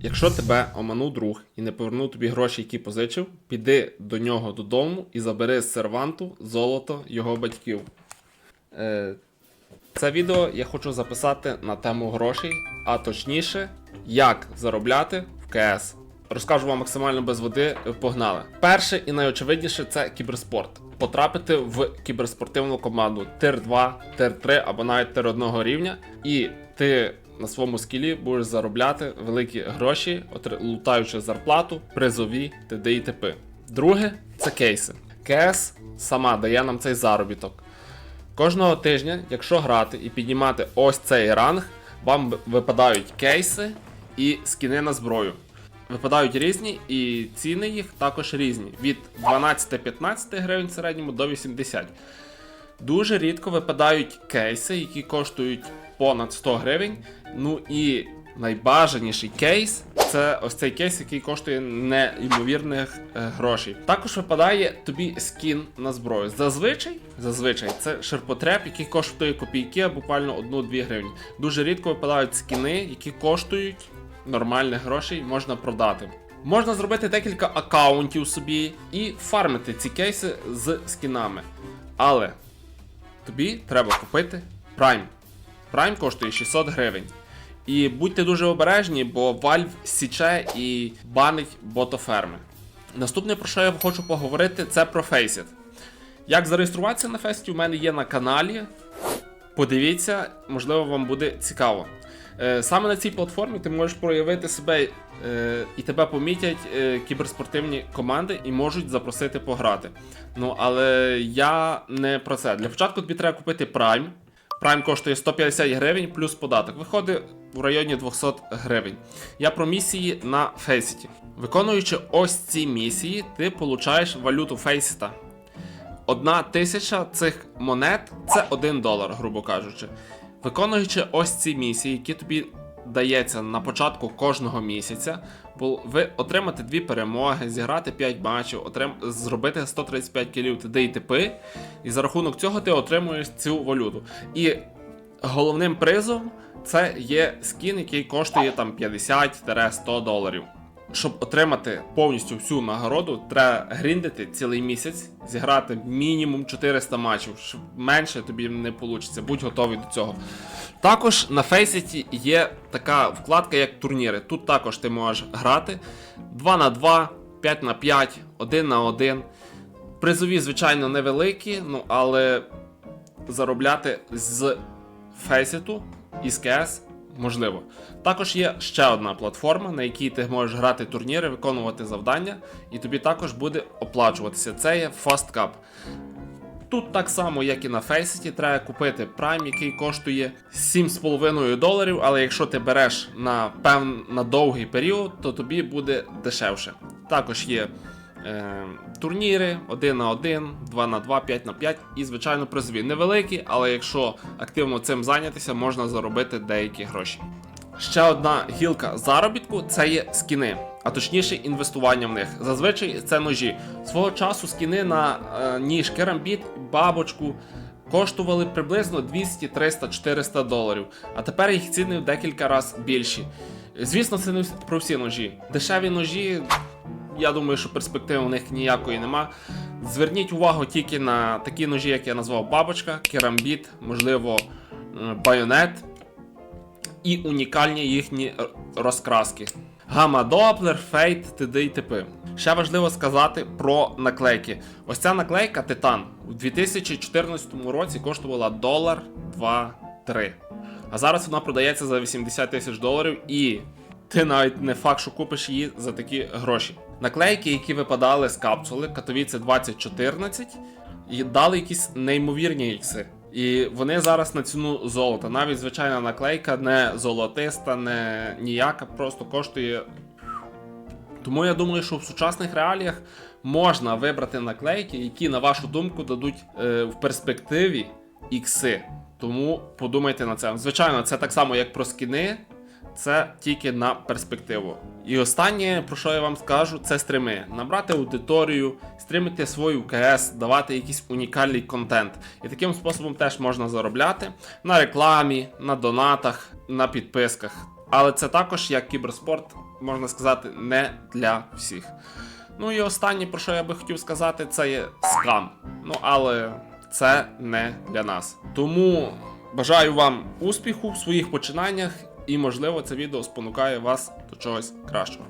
Якщо тебе оманув друг і не повернув тобі гроші, які позичив, піди до нього додому і забери з серванту золото його батьків. Е, це відео я хочу записати на тему грошей, а точніше, як заробляти в КС. Розкажу вам максимально без води. Погнали. Перше і найочевидніше це кіберспорт. Потрапити в кіберспортивну команду Тир 2, Тир 3 або навіть Тир 1 рівня, і ти на своєму скілі будеш заробляти великі гроші, лутаючи зарплату, призові, т.д. і т.п. Друге це кейси. КС сама дає нам цей заробіток. Кожного тижня, якщо грати і піднімати ось цей ранг, вам випадають кейси і скіни на зброю. Випадають різні, і ціни їх також різні. Від 12-15 гривень в середньому до 80. Дуже рідко випадають кейси, які коштують понад 100 гривень. Ну і найбажаніший кейс це ось цей кейс, який коштує неймовірних е, грошей. Також випадає тобі скін на зброю. Зазвичай, зазвичай це ширпотреб, який коштує копійки, а буквально 1-2 гривні. Дуже рідко випадають скіни, які коштують нормальних грошей, можна продати. Можна зробити декілька аккаунтів собі і фармити ці кейси з скінами. Але тобі треба купити Prime. Prime коштує 600 гривень. І будьте дуже обережні, бо Valve січе і банить ботоферми. Наступне, про що я хочу поговорити, це про Faceit. Як зареєструватися на фесті, у мене є на каналі. Подивіться, можливо, вам буде цікаво. Е, Саме на цій платформі ти можеш проявити себе е, і тебе помітять е, кіберспортивні команди і можуть запросити пограти. Ну, але я не про це. Для початку тобі треба купити Prime. Prime коштує 150 гривень плюс податок. Виходить в районі 200 гривень. Я про місії на Фейсіті. Виконуючи ось ці місії, ти получаєш валюту Фейсіта. Одна тисяча цих монет це 1 долар, грубо кажучи. Виконуючи ось ці місії, які тобі дається на початку кожного місяця, ви отримати дві перемоги, зіграти 5 матчів, отрим... зробити 135 кілів т.д. і т.п. І за рахунок цього ти отримуєш цю валюту. І головним призом це є скін, який коштує там 50-100 доларів. Щоб отримати повністю всю нагороду, треба гріндити цілий місяць, зіграти мінімум 400 матчів. Щоб менше тобі не вийде. Будь готовий до цього. Також на Faceit є така вкладка, як турніри. Тут також ти можеш грати 2 на 2, 5 на 5, 1 на 1. Призові, звичайно, невеликі, ну але заробляти з Faceit і з CS можливо. Також є ще одна платформа, на якій ти можеш грати турніри, виконувати завдання, і тобі також буде оплачуватися. Це є Fast Cup. Тут так само, як і на Faceit, треба купити Prime, який коштує 7,5 доларів, але якщо ти береш на пев... на довгий період, то тобі буде дешевше. Також є е, турніри 1 на 1, 2 на 2, 5 на 5 і, звичайно, призові. Невеликі, але якщо активно цим зайнятися, можна заробити деякі гроші. Ще одна гілка заробітку це є скіни, а точніше інвестування в них. Зазвичай це ножі. Свого часу скіни на е, ніж керамбіт, бабочку коштували приблизно 200, 300, 400 доларів, а тепер їх ціни в декілька разів більші. Звісно, це не про всі ножі. Дешеві ножі, я думаю, що перспективи у них ніякої нема. Зверніть увагу тільки на такі ножі, як я назвав бабочка, керамбіт, можливо, е, байонет і унікальні їхні розкраски. Гама Доплер, Фейт, т.д. і т.п. Ще важливо сказати про наклейки. Ось ця наклейка Титан у 2014 році коштувала долар 2-3. А зараз вона продається за 80 тисяч доларів і ти навіть не факт, що купиш її за такі гроші. Наклейки, які випадали з капсули Катовіце 2014, і дали якісь неймовірні ікси. І вони зараз на ціну золота. Навіть звичайна наклейка не золотиста, не ніяка, просто коштує. Тому я думаю, що в сучасних реаліях можна вибрати наклейки, які, на вашу думку, дадуть е, в перспективі ікси. Тому подумайте на це. Звичайно, це так само, як про скіни. Це тільки на перспективу. І останнє, про що я вам скажу, це стріми. Набрати аудиторію, стримити свою КС, давати якийсь унікальний контент. І таким способом теж можна заробляти на рекламі, на донатах, на підписках. Але це також як кіберспорт, можна сказати, не для всіх. Ну і останнє, про що я би хотів сказати, це є скам. Ну але це не для нас. Тому бажаю вам успіху в своїх починаннях, і, можливо, це відео спонукає вас до чогось кращого.